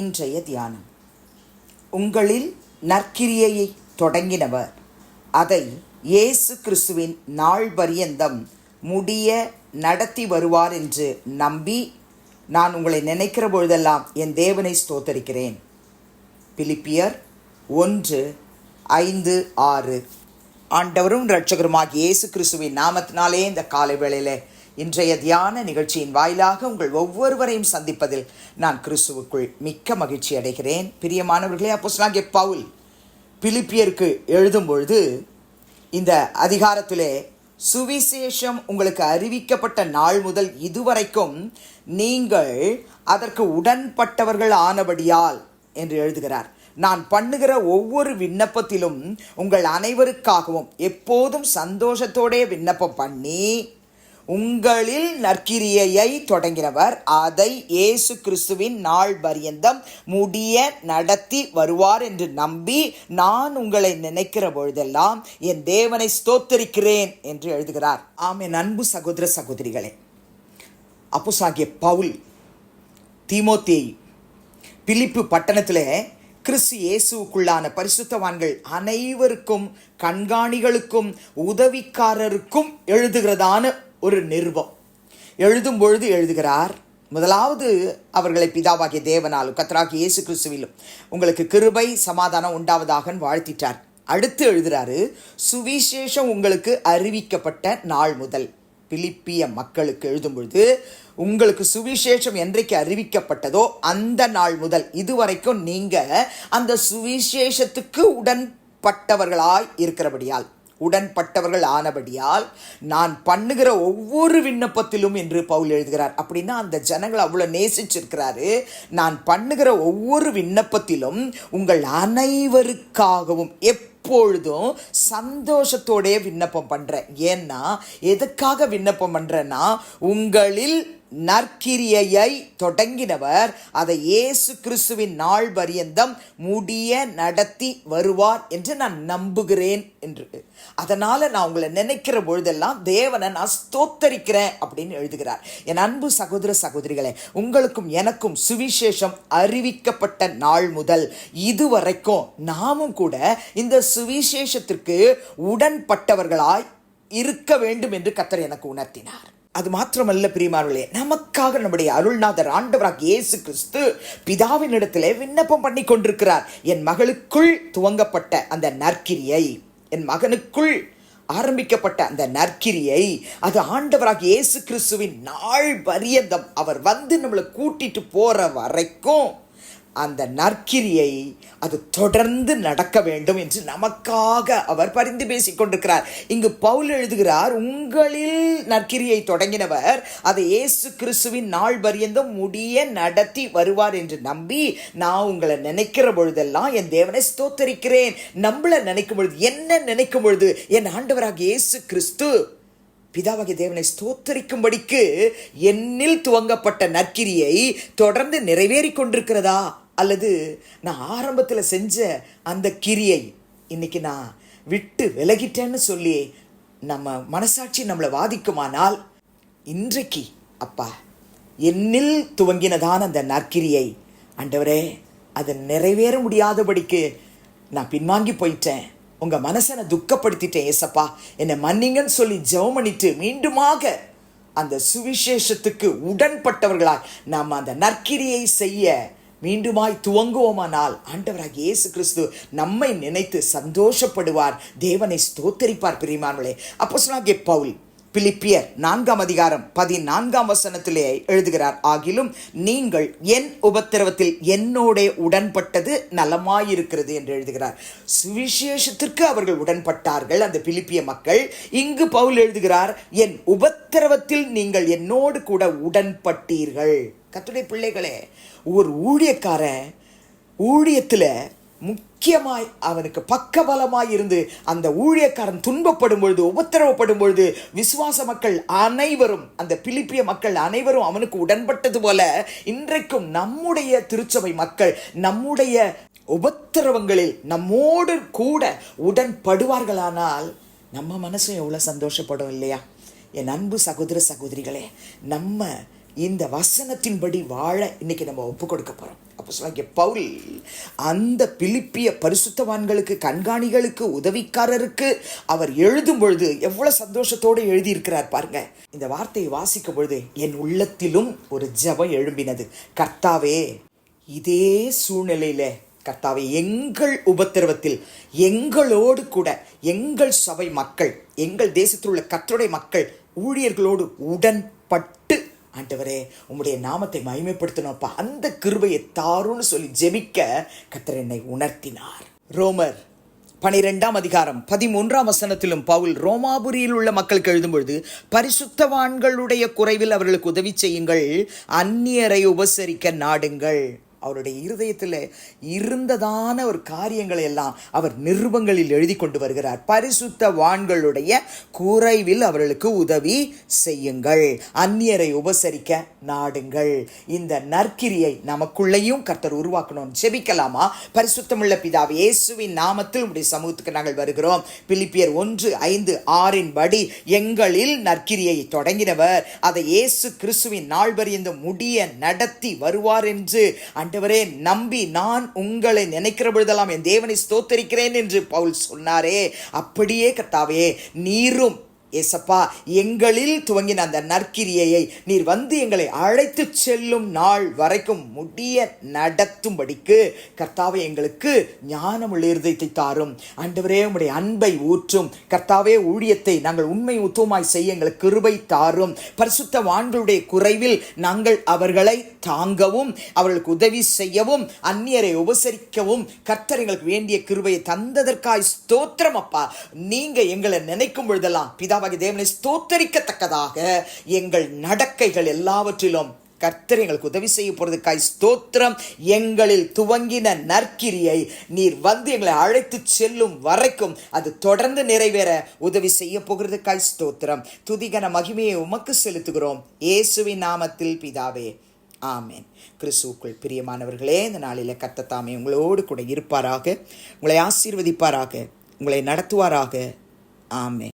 இன்றைய தியானம். உங்களில் நற்கிரியையை தொடங்கினவர். அதை இயேசு கிறிஸ்துவின் நாள் பரியந்தம் முடிய நடத்தி வருவார் என்று நம்பி நான் உங்களை நினைக்கிற பொழுதெல்லாம் என் தேவனை ஸ்தோத்தரிக்கிறேன். பிலிப்பியர் ஒன்று ஐந்து ஆறு. ஆண்டவரும் இரட்சகருமாகிய இயேசு கிறிஸ்துவின் நாமத்தினாலே இந்த காலை வேளையில் இன்றைய தியான நிகழ்ச்சியின் வாயிலாக உங்கள் ஒவ்வொருவரையும் சந்திப்பதில் நான் கிறிஸ்துவுக்குள் மிக்க மகிழ்ச்சி அடைகிறேன். பிரியமானவர்களே அப்போஸ்தலனாகிய பவுல் பிலிப்பியருக்கு எழுதும் பொழுது இந்த அதிகாரத்திலே சுவிசேஷம் உங்களுக்கு அறிவிக்கப்பட்ட நாள் முதல் இதுவரைக்கும் நீங்கள் அதற்கு உடன்பட்டவர்கள் ஆனபடியால் என்று எழுதுகிறார். நான் பண்ணுகிற ஒவ்வொரு விண்ணப்பத்திலும் உங்கள் அனைவருக்காகவும் எப்போதும் சந்தோஷத்தோடே விண்ணப்பம் பண்ணி உங்களில் நற்கிரியையை தொடங்கினவர். அதை இயேசு கிறிஸ்துவின் நாள் பரியந்தம் முடிய நடத்தி வருவார் என்று நம்பி நான் உங்களை நினைக்கிற பொழுதெல்லாம் என் தேவனை ஸ்தோத்தரிக்கிறேன் என்று எழுதுகிறார். ஆம் என் அன்பு சகோதர சகோதரிகளே அப்புசாகிய பவுல் தீமோத்தேய் பிலிப்பு பட்டணத்தில் கிறிஸ்து இயேசுவுக்குள்ளான பரிசுத்தவான்கள் அனைவருக்கும் கண்காணிகளுக்கும் உதவிக்காரருக்கும் எழுதுகிறதான ஒரு நிருபம். எழுதும் பொழுது எழுதுகிறார் முதலாவது அவர்களை பிதாவாகிய தேவனாலும் கத்தராகிய இயேசு கிறிஸ்துவிலும் உங்களுக்கு கிருபை சமாதானம் உண்டாவதாக வாழ்த்திட்டார். அடுத்து எழுதுறாரு சுவிசேஷம் உங்களுக்கு அறிவிக்கப்பட்ட நாள் முதல். பிலிப்பிய மக்களுக்கு எழுதும் பொழுது உங்களுக்கு சுவிசேஷம் என்றைக்கு அறிவிக்கப்பட்டதோ அந்த நாள் முதல். இதுவரைக்கும் நீங்கள் அந்த சுவிசேஷத்துக்கு உடன்பட்டவர்களாய் இருக்கிறபடியால் உடன்பட்டவர்கள் ஆனபடியால் நான் பண்ணுகிற ஒவ்வொரு விண்ணப்பத்திலும் என்று பவுல் எழுதுகிறார். அப்படின்னா அந்த ஜனங்களை அவ்வளோ நேசிச்சிருக்கிறாரு. நான் பண்ணுகிற ஒவ்வொரு விண்ணப்பத்திலும் உங்கள் அனைவருக்காகவும் எப்பொழுதும் சந்தோஷத்தோடைய விண்ணப்பம் பண்ணுறேன் ஏன்னா எதுக்காக விண்ணப்பம் பண்ணுறேன்னா உங்களில் நற்கிரியையை தொடங்கினவர். அதை இயேசு கிறிஸ்துவின் நாள் பரியந்தம் முடிய நடத்தி வருவார் என்று நான் நம்புகிறேன் என்று. அதனால் நான் உங்களை நினைக்கிற பொழுதெல்லாம் தேவனை நான் ஸ்தோத்தரிக்கிறேன் அப்படின்னு எழுதுகிறார். என் அன்பு சகோதர சகோதரிகளே உங்களுக்கும் எனக்கும் சுவிசேஷம் அறிவிக்கப்பட்ட நாள் முதல் இதுவரைக்கும் நாமும் கூட இந்த சுவிசேஷத்திற்கு உடன்பட்டவர்களாய் இருக்க வேண்டும் என்று கத்தர் எனக்கு உணர்த்தினார். அது மாத்திரமல்ல பிரியமானவர்களே நமக்காக நம்முடைய அருள்நாதர் ஆண்டவராக இயேசு கிறிஸ்து பிதாவின் இடத்திலே விண்ணப்பம் பண்ணி கொண்டிருக்கிறார். என் மகளுக்குள் துவங்கப்பட்ட அந்த நற்கிரியை என் மகனுக்குள் ஆரம்பிக்கப்பட்ட அந்த நற்கிரியை அது ஆண்டவராக இயேசு கிறிஸ்துவின் நாள் பரியந்தம். அவர் வந்து நம்மளை கூட்டிட்டு போற வரைக்கும் அந்த நற்கிரியை அது தொடர்ந்து நடக்க வேண்டும் என்று நமக்காக அவர் பரிந்து பேசிக் கொண்டிருக்கிறார் இங்கு பவுல் எழுதுகிறார் உங்களில் நற்கிரியை தொடங்கினவர் அதை இயேசு கிறிஸ்துவின் நாள் பரியந்தம் முடிய நடத்தி வருவார் என்று நம்பி நான் உங்களை நினைக்கிற பொழுதெல்லாம் என் தேவனை ஸ்தோத்தரிக்கிறேன். நம்மளை நினைக்கும் பொழுது என்ன நினைக்கும் பொழுது என் ஆண்டவராக இயேசு கிறிஸ்து பிதாவாகிய தேவனை ஸ்தோத்தரிக்கும்படிக்கு என்னில் துவங்கப்பட்ட நற்கிரியை தொடர்ந்து நிறைவேறி கொண்டிருக்கிறதா அல்லது நான் ஆரம்பத்தில் செஞ்ச அந்த கிரியை இன்னைக்கு நான் விட்டு விலகிட்டேன்னு சொல்லி நம்ம மனசாட்சி நம்மளை வாதிக்குமானால் இன்றைக்கு அப்பா என்னில் துவங்கினதான அந்த நற்கிரியை ஆண்டவரே அது நிறைவேற முடியாதபடிக்கு நான் பின்வாங்கி போயிட்டேன். உங்கள் மனசை நான் துக்கப்படுத்திட்டேன் ஏசப்பா. என்னை மன்னிங்கன்னு சொல்லி ஜெபம் பண்ணிட்டு மீண்டுமாக அந்த சுவிசேஷத்துக்கு உடன்பட்டவர்களாய் நாம் அந்த நற்கிரியை செய்ய மீண்டுமாய் துவங்குவோமானால் ஆண்டவராக இயேசு கிறிஸ்து நம்மை நினைத்து சந்தோஷப்படுவார். தேவனை ஸ்தோத்தரிப்பார் பிரியமானவளே அப்போ சொன்னாங்க பவுல் பிலிப்பியர் நான்காம் அதிகாரம் பதினான்காம் வசனத்திலே எழுதுகிறார் ஆகிலும் நீங்கள் என் உபத்திரவத்தில் என்னோட உடன்பட்டது நலமாயிருக்கிறது என்று எழுதுகிறார். சுவிசேஷத்திற்கு அவர்கள் உடன்பட்டார்கள். அந்த பிலிப்பிய மக்கள் இங்கு பவுல் எழுதுகிறார் என் உபத்திரவத்தில் நீங்கள் என்னோடு கூட உடன்பட்டீர்கள். கத்துடைய பிள்ளைகளே ஒரு ஊழியக்காரன் ஊழியத்தில் முக்கியமாய் அவனுக்கு பக்கபலமாய் இருந்து அந்த ஊழியக்காரன் துன்பப்படும் பொழுது உபத்திரவப்படும் பொழுது விசுவாச மக்கள் அனைவரும் அந்த பிலிப்பிய மக்கள் அனைவரும் அவனுக்கு உடன்பட்டது போல இன்றைக்கும் நம்முடைய திருச்சபை மக்கள் நம்முடைய உபத்திரவங்களில் நம்மோடு கூட உடன்படுவார்களானால் நம்ம மனசும் எவ்வளோ சந்தோஷப்படும் இல்லையா? என் அன்பு சகோதர சகோதரிகளே நம்ம இந்த வசனத்தின்படி வாழ இன்னைக்கு நம்ம ஒப்பு கொடுக்க போகிறோம் அப்போ பவுல் அந்த பிலிப்பிய பரிசுத்தவான்களுக்கு கண்காணிகளுக்கு உதவிக்காரருக்கு அவர் எழுதும் பொழுது எவ்வளோ சந்தோஷத்தோடு எழுதியிருக்கிறார் பாருங்க. இந்த வார்த்தையை வாசிக்கும் பொழுது என் உள்ளத்திலும் ஒரு ஜபம் எழும்பினது. கர்த்தாவே இதே சூழ்நிலையில் கர்த்தாவே எங்கள் உபத்திரவத்தில் எங்களோடு கூட எங்கள் சபை மக்கள் எங்கள் தேசத்தில் உள்ள கர்த்தருடைய மக்கள் ஊழியர்களோடு உடன்பட்டு ஆண்டவரே உம்முடைய நாமத்தை மகிமைப்படுத்தணும்ப்பா. அந்த கிருபையை தாருன்னு சொல்லி ஜெபிக்க கத்தர் என்னை உணர்த்தினார். ரோமர் பனிரெண்டாம் அதிகாரம் பதிமூன்றாம் வசனத்திலும் பவுல் ரோமாபுரியில் உள்ள மக்களுக்கு எழுதும்பொழுது பரிசுத்தவான்களுடைய குறைவில் அவர்களுக்கு உதவி செய்யுங்கள் அந்நியரை உபசரிக்க நாடுங்கள். அவருடைய இருதயத்தில் இருந்ததான ஒரு காரியங்களை எல்லாம் அவர் நிருபங்களில் எழுதி கொண்டு வருகிறார். பரிசுத்த வான்களுடைய குறைவில் அவர்களுக்கு உதவி செய்யுங்கள். அந்நியரை உபசரிக்க நாடுங்கள். இந்த நற்கிரியை நமக்குள்ளேயும் கர்த்தர் உருவாக்கணும் ஜெபிக்கலாமா? பரிசுத்தமுள்ள பிதாவே இயேசுவின் நாமத்தில் உடைய சமூகத்துக்கு நாங்கள் வருகிறோம். பிலிப்பியர் ஒன்று ஐந்து ஆறின் படி எங்களில் நற்கிரியை தொடங்கினவர். அதை இயேசு கிறிஸ்துவின் நாள் பரியந்த முடிய நடத்தி வருவார் என்று ஆண்டவரே நம்பி நான் உங்களை நினைக்கிற பொழுதெல்லாம் என் தேவனை ஸ்தோத்தரிக்கிறேன் என்று பவுல் சொன்னாரே. அப்படியே கத்தாவே நீரும் ஏசப்பா எங்களில் துவங்கின அந்த நற்கிரியையை நீர் வந்து எங்களை அழைத்து செல்லும் நாள் வரைக்கும் முடிய நடத்தும்படிக்கு கர்த்தாவை எங்களுக்கு ஞானமுள்ள இருதயத்தை தாரும். ஆண்டவரே உம்முடைய அன்பை ஊற்றும். கர்த்தாவே ஊழியத்தை நாங்கள் உண்மை உத்துவமாய் செய்ய எங்களுக்கு கிருபை தாரும். பரிசுத்த வான்களுடைய குறைவில் நாங்கள் அவர்களை தாங்கவும் அவர்களுக்கு உதவி செய்யவும் அந்நியரை உபசரிக்கவும் கர்த்தர் எங்களுக்கு வேண்டிய கிருபையை தந்ததற்காய் ஸ்தோத்திரம் அப்பா. நீங்க எங்களை நினைக்கும் பொழுதெல்லாம் பிதாவாகி தேவனை ஸ்தோத்தரிக்கத்தக்கதாக எங்கள் நடக்கைகள் எல்லாவற்றிலும் கர்த்தர் எங்களுக்கு உதவி செய்ய போறதுக்காய் ஸ்தோத்திரம். எங்களில் துவங்கின நற்கிரியை நீர் வந்து எங்களை அழைத்து செல்லும் வரைக்கும் அது தொடர்ந்து நிறைவேற உதவி செய்ய போகிறதுக்காய் ஸ்தோத்திரம். துதிகன மகிமையை உமக்கு செலுத்துகிறோம். இயேசுவின் நாமத்தில் பிதாவே. ஆமேன். கிறிஸ்துவுக்குள் பிரியமானவர்களே இந்த நாளில் கத்தத்தாமே உங்களோடு கூட இருப்பாராக. உங்களை ஆசீர்வதிப்பாராக. உங்களை நடத்துவாராக. ஆமேன்.